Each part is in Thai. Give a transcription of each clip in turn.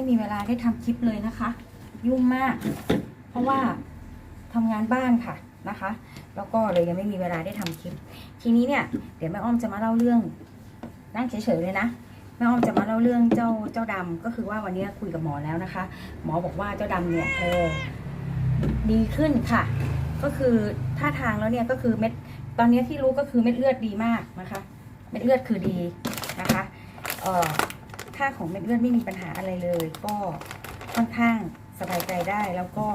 ไม่มีเวลาได้ทำคลิปเลยนะคะ ยุ่งมาก เพราะว่าทำงานบ้านค่ะนะคะ แล้วก็เลยยังไม่มีเวลาได้ทำคลิป ทีนี้เนี่ย เดี๋ยวแม่อ้อมจะมาเล่าเรื่องนั่งเฉยๆเลยนะแม่อ้อมจะมาเล่าเรื่องเจ้าเจ้าดำก็คือว่าวันนี้คุยกับหมอแล้วนะคะ หมอบอกว่าเจ้าดำเนี่ยเออดีขึ้นค่ะ ก็คือท่าทางแล้วเนี่ยก็คือเม็ดตอนนี้ที่รู้ก็คือเม็ดเลือดดีมากนะคะ เม็ดเลือดคือดีนะคะเออ ค่าของเม็ดเลือดไม่มีปัญหาอะไรเลย ก็ค่อนข้างสบายใจได้ แล้วก็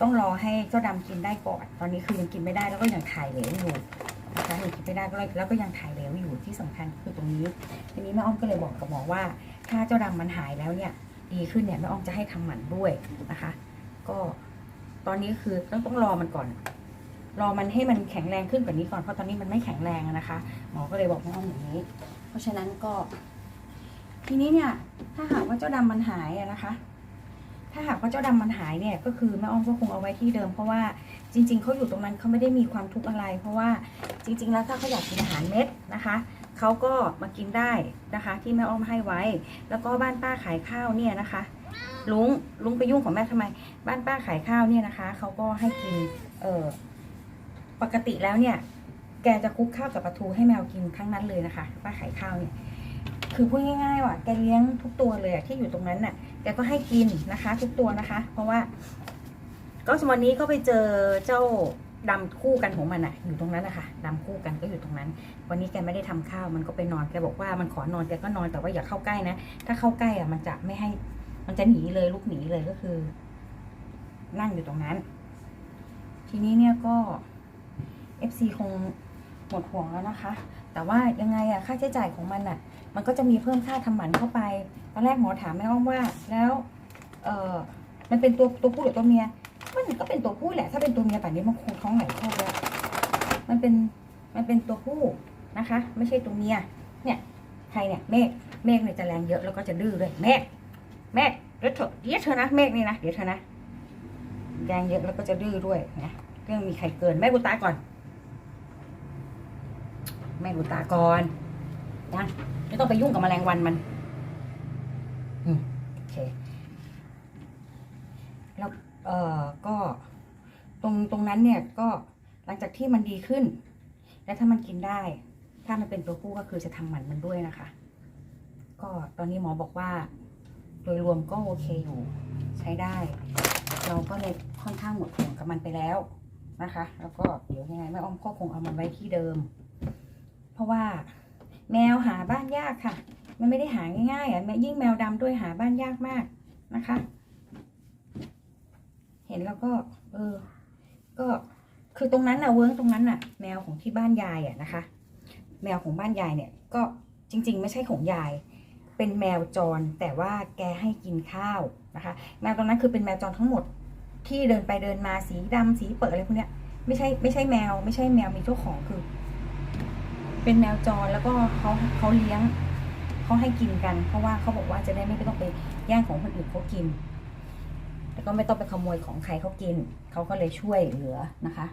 ต้องรอให้เจ้าดำกินได้ก่อน ตอนนี้คือยังกินไม่ได้แล้วก็ยังถ่ายเหลวอยู่นะคะยังกินไม่ได้ก็เลยแล้วก็ยังถ่ายเหลวอยู่ที่สำคัญคือตรงนี้ ทีนี้แม่อ้อมก็เลยบอกกับหมอว่า ถ้าเจ้าดำมันหายแล้วเนี่ย ดีขึ้นเนี่ยแม่อ้อมจะให้ทำหมันด้วยนะคะ ก็ตอนนี้คือต้องต้องรอมันก่อน รอมันให้มันแข็งแรงขึ้นกว่านี้ก่อนเพราะตอนนี้มันไม่แข็งแรงนะคะ หมอก็เลยบอกแม่อ้อมอย่างนี้ เพราะฉะนั้นก็ ทีนี้เนี่ย ถ้าหากว่าเจ้าดำมันหายนะคะ ถ้าหากว่าเจ้าดำมันหายเนี่ย ก็คือแม่อ้อมก็คงเอาไว้ที่เดิม เพราะว่าจริง ๆเขาอยู่ตรงนั้นเขาไม่ได้มีความทุกข์อะไร เพราะว่าจริง ๆ แล้วถ้าเขาอยากกินอาหารเม็ดนะคะเขาก็มากินได้นะคะ ที่แม่อ้อมให้ไว้ แล้วก็บ้านป้าขายข้าวเนี่ยนะคะลุงลุงไปยุ่งของแม่ทำไม บ้านป้าขายข้าวเนี่ยนะคะเขาก็ให้กินเออปกติแล้วเนี่ย แกจะคลุกข้าวกับปลาทูให้แมวกินทั้งนั้นเลยนะคะ ป้าขายข้าวเนี่ย คือพูดง่ายๆว่ะแกเลี้ยงทุกตัวเลยที่อยู่ตรงนั้นน่ะแกก็ให้กินนะคะ ทุกตัวนะคะ เพราะว่า ก็วันนี้ก็ไปเจอเจ้าดำคู่กันของมันอะอยู่ตรงนั้นนะคะดำคู่กันก็อยู่ตรงนั้น วันนี้แกไม่ได้ทำข้าวมันก็ไปนอนแกบอกว่ามันขอนอนแกก็นอนแต่ว่าอย่าเข้าใกล้นะถ้าเข้าใกล้อะมันจะไม่ให้ มันจะหนีเลยลุกหนีเลยก็คือ นั่งอยู่ตรงนั้น ทีนี้เนี่ยก็ FC คงหมดห่วงแล้วนะคะ แต่ว่ายังไงอะค่าใช้จ่ายของมันอะมันก็จะมีเพิ่มค่าทำหมันเข้าไป ตอนแรกหมอถามแม่อ้อมว่า แล้วเออมันเป็นตัวตัวผู้หรือตัวเมีย มันก็เป็นตัวผู้แหละ ถ้าเป็นตัวเมียป่านนี้มันคงท้องไหลายคลอดแล้วมันเป็นมันเป็นตัวผู้นะคะ ไม่ใช่ตัวเมีย เนี่ยใครเนี่ยเมฆเมฆเนี่ยจะแรงเยอะแล้วก็จะดื้อด้วยเมฆเมฆเดี๋ยวเถอเดี๋ยวเธอนะเมฆนี่นะเดี๋ยวเธอนะแรงเยอะแล้วก็จะดื้อด้วยนะเรื่องมีใครเกินแม่บุตายก่อน แม่บุตาก่อนนะไม่ต้องไปยุ่งกับแมลงวันมันอืมโอเคแล้วเอ่อก็ตรงตรงนั้นเนี่ยก็หลังจากที่มันดีขึ้น และถ้ามันกินได้ ถ้ามันเป็นตัวผู้ก็คือจะทำหมันมันด้วยนะคะ ก็ตอนนี้หมอบอกว่า โดยรวมก็โอเคอยู่ ใช้ได้ เราก็เลยค่อนข้างหมดห่วงกับมันไปแล้วนะคะ แล้วก็เดี๋ยวยังไงแม่อ้อมก็คงเอามันไว้ที่เดิม ราะว่าแมวหาบ้านยากค่ะ มันไม่ได้หาง่ายๆอะแมยิ่งแมวดำด้วยหาบ้านยากมากนะคะ เห็นแล้วก็ เออ ก็คือตรงนั้นน่ะเวิร์กตรงนั้นน่ะ แมวของที่บ้านยายอะนะคะ แมวของบ้านยายเนี่ย ก็จริง ๆ ไม่ใช่ของยาย เป็นแมวจรแต่ว่าแกให้กินข้าวนะคะ แมวตรงนั้นคือเป็นแมวจรทั้งหมด ที่เดินไปเดินมาสีดำสีเปิดอะไรพวกเนี้ยไม่ใช่ไม่ใช่แมว ไม่ใช่แมวมีเจ้าของคือ เป็นแมวจรแล้วก็เขาเขาเลี้ยงเขาให้กินกัน เพราะว่าเขาบอกว่าจะได้ไม่ต้องไปแย่งของคนอื่นเขากิน แล้วก็ไม่ต้องไปขโมยของใครเขากินเขาก็เลยช่วยเหลือนะคะ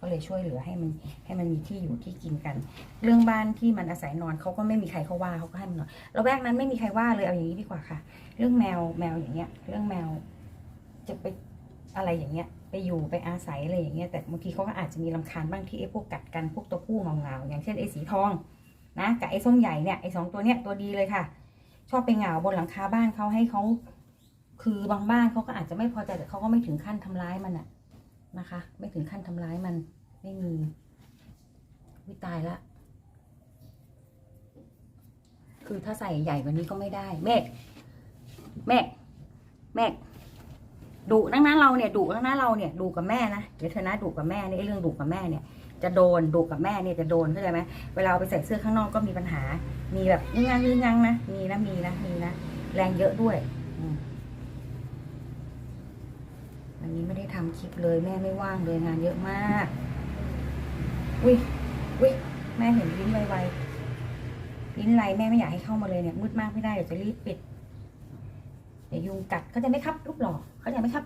ก็เลยช่วยเหลือให้มันให้มันมีที่อยู่ที่กินกัน เรื่องบ้านที่มันอาศัยนอนเขาก็ไม่มีใครเขาว่าเขาก็ให้มันนอนแล้วแวกนั้นไม่มีใครว่าเลยเอาอย่างนี้ดีกว่าค่ะ เรื่องแมวแมวอย่างเงี้ย เรื่องแมวจะไปอะไรอย่างเงี้ย ไปอยู่ไปอาศัยอะไรอย่างเงี้ยแต่บางทีเขาก็อาจจะมีลำคาญบ้างที่ไอ้พวกกัดกันพวกตัวผู้เงาๆอย่างเช่นไอ้สีทองนะกับไอ้ส้มใหญ่เนี่ยไอ้สองตัวเนี้ยตัวดีเลยค่ะ ชอบไปเหงาบนหลังคาบ้านเขาให้เขาคือบางบ้านเขาก็อาจจะไม่พอใจแต่เขาก็ไม่ถึงขั้นทำร้ายมันอะนะคะ ไม่ถึงขั้นทำร้ายมันไม่มีวิตายละ คือถ้าใส่ใหญ่กว่านี้ก็ไม่ได้เมฆเมฆเม ดุนังนั้นเราเนี่ยดุนังนั้นเราเนี่ยดุกับแม่นะเดี๋ยวเธอนะดุกับแม่เนี่ยเรื่องดุกับแม่เนี่ย จะโดนดุกับแม่เนี่ยจะโดนเข้าใจไหมเวลาเอาไปใส่เสื้อข้างนอกก็มีปัญหา มีแบบงึงงังงังนะมีนะมีนะมีนะแรงเยอะด้วยอืมวันนี้ไม่ได้ทำคลิปเลยแม่ไม่ว่างเลยงานเยอะมาก อุ้ยอุ้ยแม่เห็นลิ้นไวๆลิ้นไรแม่ไม่อยากให้เข้ามาเลยเนี่ยมืดมากไม่ได้เดี๋ยวจะรีบปิด ดี๋ยวยุงกัดเข้าใจไหมครับ รูปหล่อเข้าใจไหมครับ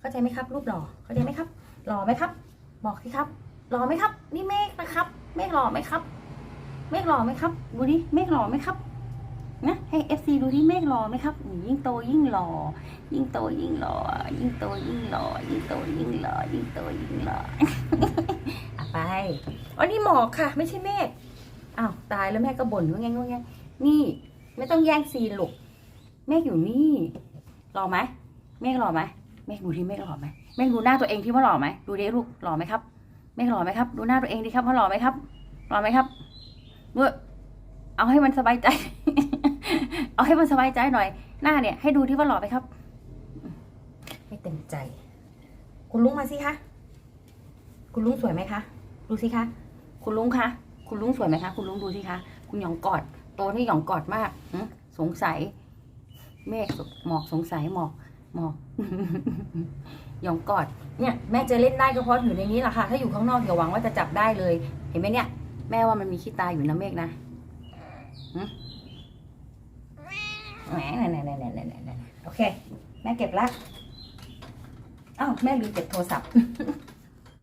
เข้าใจไหมครับ รูปหล่อเข้าใจไหมครับ หล่อไหมครับ บอกสิครับ หล่อไหมครับ นี่เมฆนะครับเมฆหล่อไหมครับเมฆหล่อไหมครับ ดูดิเมฆหล่อไหมครับนะให้ FC ดูที่เมฆหล่อไหมครับ ยิ่งโตยิ่งหล่อ ยิ่งโตยิ่งหล่อ ยิ่งโตยิ่งหล่อ ยิ่งโตยิ่งหล่อ ยิ่งโตยิ่งหล่ออะไปอันนี้หมอกค่ะ ไม่ใช่เมฆอ้าวตายแล้วแม่ก็บ่นว่าไงว่าไงนี่ ไม่ต้องแย่งซีนลูก เมฆอยู่นี่หล่อไหมเมฆหล่อไหมเมฆดูที่เมฆหล่อไหมเมฆดูหน้าตัวเองที่ว่าหล่อไหมดูดิลูกหล่อไหมครับเมฆหล่อไหมครับ ดูหน้าตัวเองดิครับว่าหล่อไหมครับหล่อไหมครับเว้ยเอาให้มันสบายใจ เอาให้มันสบายใจหน่อย หน้าเนี่ย ให้ดูที่ว่าหล่อไหมครับ ไม่เต็มใจ คุณลุงมาสิคะคุณลุงสวยไหมคะดูสิคะคุณลุงคะคุณลุงสวยไหมคะ คุณลุงดูสิคะ คุณหยองกอด โตนี่หยองกอดมากหึสงสัย เมฆสหมอกสงสัยหมอกหมอกยองกอดเนี่ยแม่จะเล่นได้ก็เพราะอยู่ในนี้แหละค่ะถ้าอยู่ข้างนอกอย่าหวังว่าจะจับได้เลย เห็นไหมเนี่ย แม่ว่ามันมีขี้ตาอยู่นะเมฆนะแหมไหนไหนไหนไหนไหนไหนโอเค แม่เก็บละอ้าวแม่ลืมเก็บโทรศัพท์